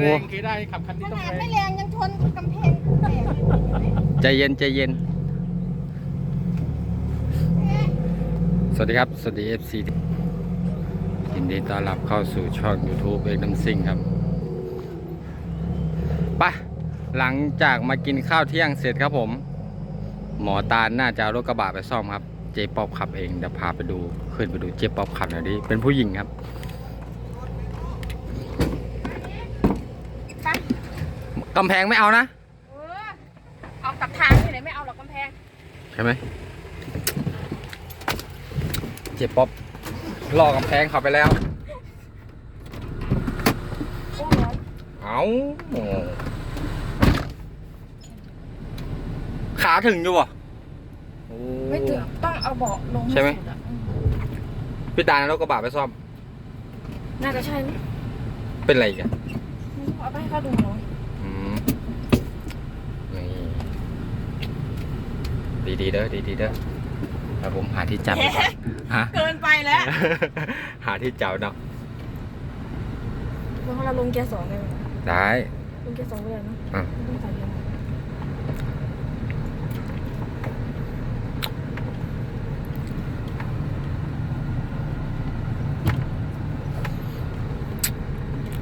ไม่แรงเคได้ขับคันนี้ขต้องนาดแรไม่งแรงยังชนกำแพงแตกเลยใจเย็นใจเย็น สวัสดีครับ สวัสดี FC ยินดีต้อนรับเข้าสู่ช่อง YouTube เอกน้ำซิ่งครับไปะหลังจากมากินข้าวเที่ยงเสร็จครับผม หมอตาลน่าจะเอารถกระบะไปซ่อมครับ เจ๊ป๊อบขับเอง เดี๋ยวพาไปดู ขึ้นไปดูเจ๊ป๊อบขับหน่อยดิเป็นผู้หญิงครับ ไป กำแพงไม่เอานะเออเอากับทางที่ไหนไม่เอาหรอกกำแพงใช่ไหมเจ๊ป๊อบลอกกำแพงเขาไปแล้ว โอ้ร้อนเอาขาถึงอยู่บ่โอ้ ไม่ถึงต้องเอาเบาะลงใช่ไหม สุดอะอืมพี่ตาลเอารถกระบะไปซ่อมน่าจะใช่นะเป็นไรอีกัน เอาไปให้เขาดูหน่อย อืมนี่ ดีดีๆเด้อดีดีๆเด้อครับผมหาที่จับดีกว่าฮะ เกินไปแล้วหาที่จับเนาะแล้วเราลงเกียร์สองได้ไหมได้ ลงเกียร์สองไปเลยเนาะอะ ไม่ต้องใส่เกียร์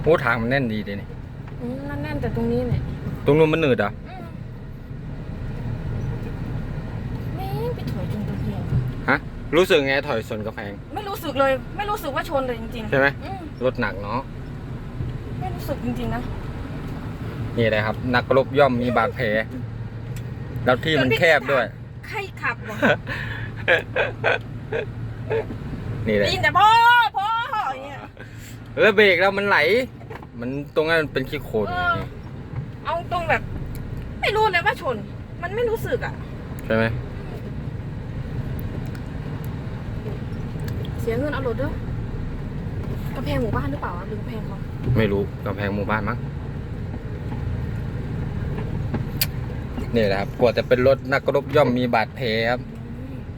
โอ้ทางมันแน่นดีเลยนี่อืมนั่นแน่นแต่ตรงนี้เนี่ยตรงนู้นมันหนืดเหรอะอืมแม่งไปถอยจนกำแพง ฮะ รู้สึกไงถอยสนกระแพง ไม่รู้สึกเลย ไม่รู้สึกว่าชนเลยจริงๆใช่ไหมอืมรถหนักเนาะไม่รู้สึกจริงๆนะนี่เลยครับ นักรบย่อมมีบาดแผลแล้วที่มันแคบด้วย ใครขับวะนี่เลย ได้ยินแต่พ่อพ่ออย่างเงี้ยแล้วเบรกแล้วมันไหล มันตรงนั้นมันเป็นขี้โคลนเออเอาตรงแบบ ไม่รู้เลยว่าชน มันไม่รู้สึกอะ ใช่ไหม เสียเงินเอารถด้วยกำแพงหมู่บ้านหรือเปล่าอะหรือกำแพงเขาไม่รู้กำแพงหมู่บ้านมั้งนี่แหละครับกว่าจะเป็นรถนักรบย่อมมีบาดแผลครับ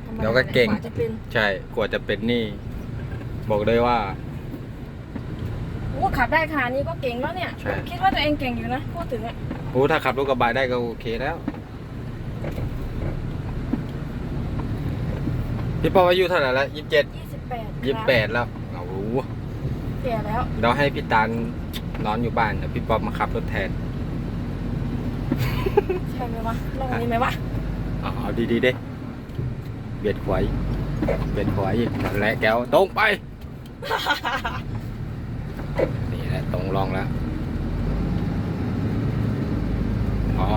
ธรรมดาเดี๋ยวก็เก่งว่าจะเป็นใช่กว่าจะเป็นนี่ บอกเลยว่า โอ้ขับได้ขนาดนี้ก็เก่งแล้วเนี่ย ใช่ คิดว่าตัวเองเก่งอยู่นะพูดถึงอะโอ้ถ้าขับรถกระบะได้ก็โอเคแล้ว พี่ปออายุเท่าไหร่แล้วยี่สิบเจ็ดยี่สิบ แปดยี่สิบแปดแล้วโอ้โหแก่แล้ว เราให้พี่ตาลนอนอยู่บ้านเดี๋ยวพี่ป๊อบมาขับรถแทนใช่ไหมวะลองนี้ไหมวะเอาเอาดีๆเด้เบียดขวาอีกเบียดขวาอีกนั่นแหละแก้วตรงไป นี่แหละตรงลองแล้วอ๋อ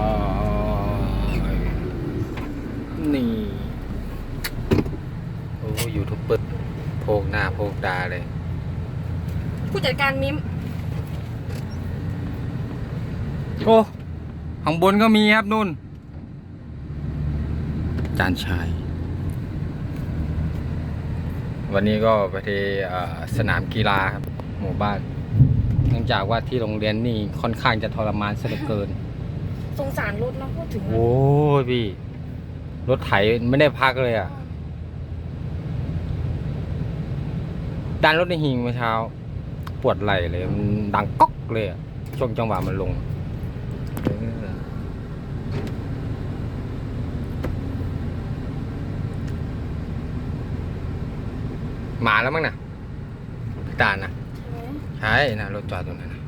นี่ โอ้ยูทูบเบอร์โพ กหน้าโพกตาเลย ผู้จัดการมิมโอ้ข้างบนก็มีครับนุ่น จานชาย วันนี้ก็ไปที่เอ่อสนามกีฬาครับ หมู่บ้าน เนื่องจากว่าที่โรงเรียนนี่ค่อนข้างจะทรมานเสียเหลือเกิน สงสารรถเนาะพูดถึงอะโอ้ยพี่ รถไถไม่ได้พักเลยอะ ดันรถในหิงเมื่อเช้า ปวดไหล่เลย มันดังก๊อกเลยอะช่วงจังหวะมันลงเออมาแล้วมั้งนะพี่ตาลนะใช่ไหมใช่นะรถจอดตรงนั้นนะ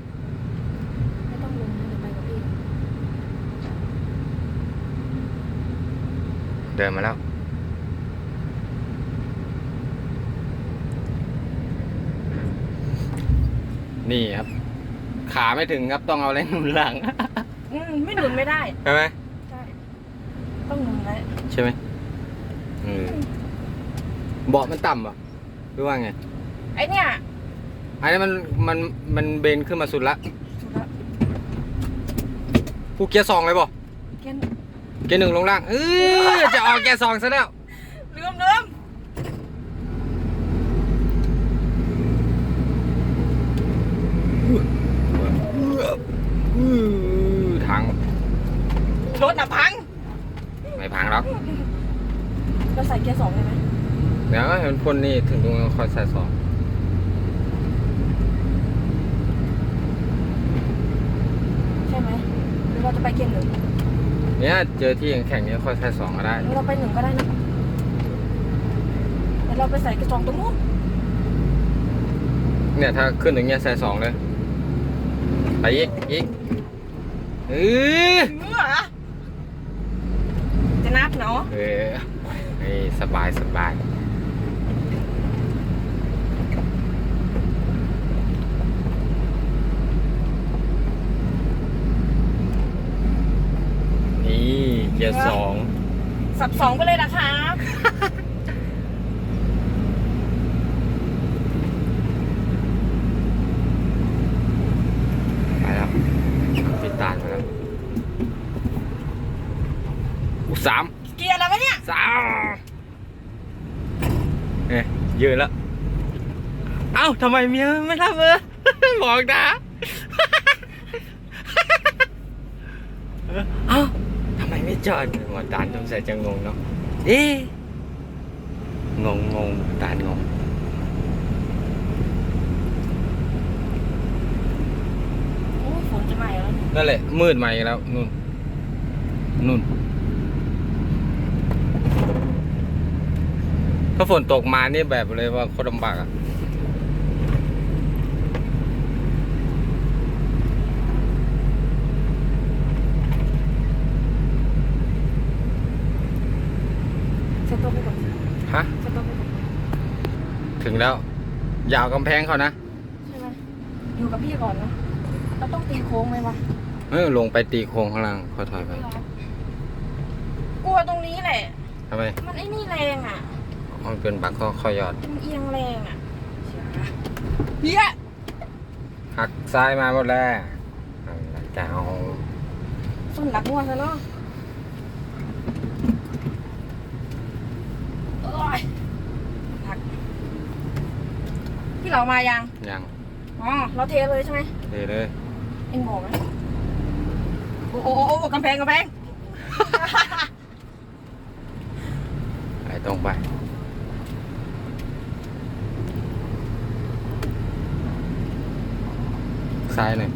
ไม่ต้องลงนะเดี๋ยวไปกับพี่เดินมาแล้ว นี่ครับ ขาไม่ถึงครับต้องเอาแรงหนุนหลัง อืมไม่หนุนไม่ได้ ใช่ไหมใช่ ต้องหนุนไว้ใช่ไหมเออเบาะมันต่ำป่ะหรือว่าไงไอเนี่ยอันนี้มันมันมันเบนขึ้นมาสุดละสุดละกูเกียร์สองเลยบ่เกนเกียร์หนึ่งลงล่างเออจะออกเกียร์สองซะแล้ว ลืมลืม อื้อ ทางรถน่ะพัง ไม่พังหรอกเราใส่เกียร์สองได้ไหมเดี๋ยวเห็นพ่นนี่ถึงตรงคอยใส่สองไปเกียร์หนึ่งเนี่ยเจอที่แข่งๆนี้ค่อยใช้สองก็ได้ หรือเราไปหนึ่งก็ได้นะแต่เราไปใส่กระจองตรงนู้นเนี่ยถ้าขึ้นถึงเนี้ยใส่สองเลย ไปอีกอีกเออเมื่อจะนับเนาะเออเฮ้ยสบายสบายนี่เกียร์สองสับสองไปเลยนะครับ ไปแล้วปิดตาไปแล้วอุย สามเกียร์อะไรวะเนี่ยสามเอ๊ะยืนแล้ว เอ้าทำไมเมียไม่รับเออบอกนะเอ้าทำไมไม่จอดหมอตานสงสัยจะงงเนาะเอ๊ะงงงงตานงงโอ้ยฝนจะมาอีกแล้วนั่นแหละมืดมาอีกแล้วนู่นนู่น ถ้าฝนตกมานี่แบบเลยว่าโคตรลำบากอะเซ็ตโต๊ะไปก่อนฮะเซ็ตโต๊ะไปก่อนถึงแล้ว ยาวกำแพงเขานะใช่ไหมอยู่กับพี่ก่อนนะเราต้องตีโค้งไหมวะเออลงไปตีโค้งข้างล่างค่อยถอยไป กลัวตรงนี้แหละทำไม มันไอ้นี่แรงอะ มันเป็นบักก็ค่อยยอดมันเอียงแรงอะเฮียหักซ้ายมาหมดแล้วนั่นแหละจะเอาส้นหลักงัวซะเนาะโอ้ยหักพี่เรามายัง ยัง อ๋อ เราเทเลยใช่ไหมเทเลย เอ็งบอกไหมโอ้โอ้โอ้โอ้กำแพงกำแพง ไปตรงไป ซ้ายหน่อย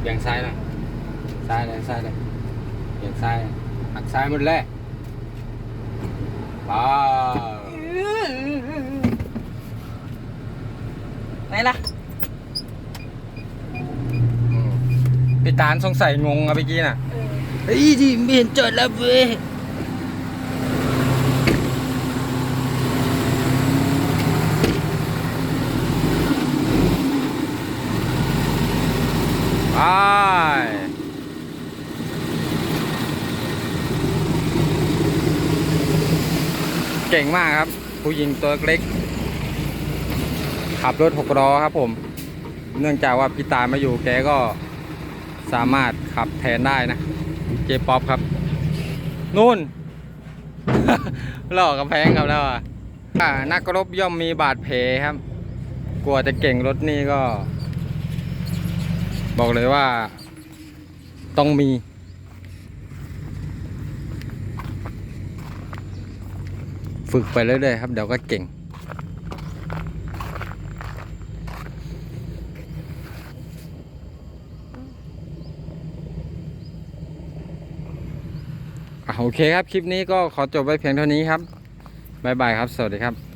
เบี่ยงซ้ายหน่อยซ้ายเลยซ้ายเลยเบี่ยงซ้ายหักซ้ายหมดเลยว้าวไหนล่ะอืมพี่ตาลสงสัยงงอะเมื่อกี้น่ะเออเฮ้ยที่ไม่เห็นจอดแล้วเว้ย ไปเก่งมากครับ ผู้หญิงตัวเล็ก ขับรถหกล้อครับผม เนื่องจากว่าพี่ตามาอยู่แกก็สามารถขับแทนได้นะ เจป๊อปครับ นู่นหลอกกำแพงครับแล้วอะนักรบย่อมมีบาดแผลครับ กลัวจะเก่งรถนี่ก็ บอกเลยว่าต้องมี ฝึกไปเรื่อยๆครับ เดี๋ยวก็เก่งอโอเคครับ คลิปนี้ก็ขอจบไว้เพียงเท่านี้ครับ บ๊ายบายครับ สวัสดีครับ